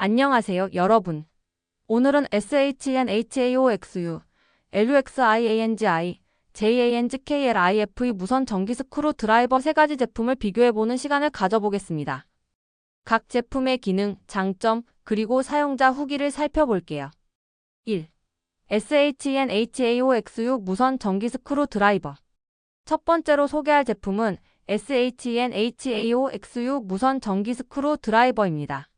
안녕하세요, 여러분. 오늘은 SHNHAOXU, LUXIANGI, JANGKLIF의 무선 전기 스크루 드라이버 세 가지 제품을 비교해보는 시간을 가져보겠습니다. 각 제품의 기능, 장점, 그리고 사용자 후기를 살펴볼게요. 1. SHNHAOXU 무선 전기 스크루 드라이버. 첫 번째로 소개할 제품은 SHNHAOXU 무선 전기 스크루 드라이버입니다.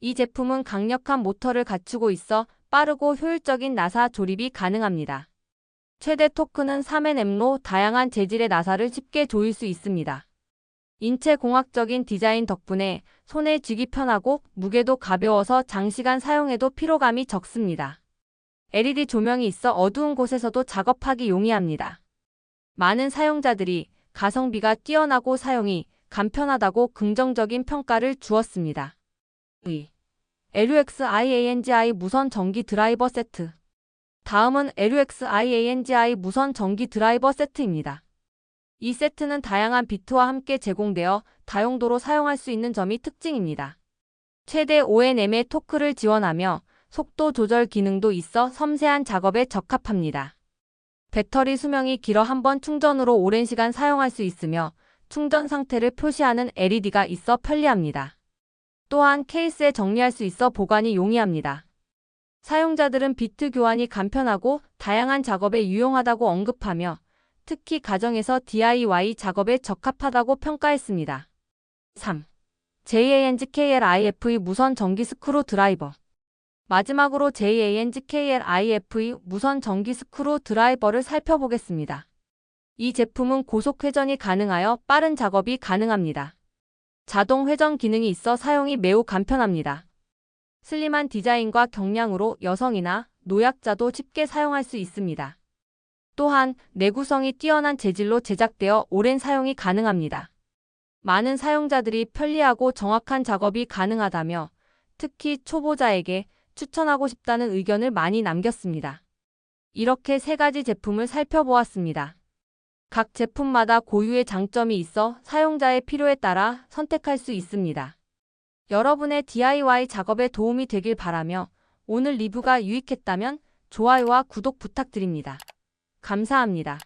이 제품은 강력한 모터를 갖추고 있어 빠르고 효율적인 나사 조립이 가능합니다. 최대 토크는 3Nm로 다양한 재질의 나사를 쉽게 조일 수 있습니다. 인체 공학적인 디자인 덕분에 손에 쥐기 편하고 무게도 가벼워서 장시간 사용해도 피로감이 적습니다. LED 조명이 있어 어두운 곳에서도 작업하기 용이합니다. 많은 사용자들이 가성비가 뛰어나고 사용이 간편하다고 긍정적인 평가를 주었습니다. 의. LUXIANGI 무선 전기 드라이버 세트. 다음은 LUXIANGI 무선 전기 드라이버 세트입니다. 이 세트는 다양한 비트와 함께 제공되어 다용도로 사용할 수 있는 점이 특징입니다. 최대 5Nm의 토크를 지원하며 속도 조절 기능도 있어 섬세한 작업에 적합합니다. 배터리 수명이 길어 한 번 충전으로 오랜 시간 사용할 수 있으며 충전 상태를 표시하는 LED가 있어 편리합니다. 또한 케이스에 정리할 수 있어 보관이 용이합니다. 사용자들은 비트 교환이 간편하고 다양한 작업에 유용하다고 언급하며 특히 가정에서 DIY 작업에 적합하다고 평가했습니다. 3. JANGKLIF의 무선 전기 스크루 드라이버 마지막으로 JANGKLIF의 무선 전기 스크루 드라이버를 살펴보겠습니다. 이 제품은 고속 회전이 가능하여 빠른 작업이 가능합니다. 자동 회전 기능이 있어 사용이 매우 간편합니다. 슬림한 디자인과 경량으로 여성이나 노약자도 쉽게 사용할 수 있습니다. 또한 내구성이 뛰어난 재질로 제작되어 오랜 사용이 가능합니다. 많은 사용자들이 편리하고 정확한 작업이 가능하다며 특히 초보자에게 추천하고 싶다는 의견을 많이 남겼습니다. 이렇게 세 가지 제품을 살펴보았습니다. 각 제품마다 고유의 장점이 있어 사용자의 필요에 따라 선택할 수 있습니다. 여러분의 DIY 작업에 도움이 되길 바라며 오늘 리뷰가 유익했다면 좋아요와 구독 부탁드립니다. 감사합니다.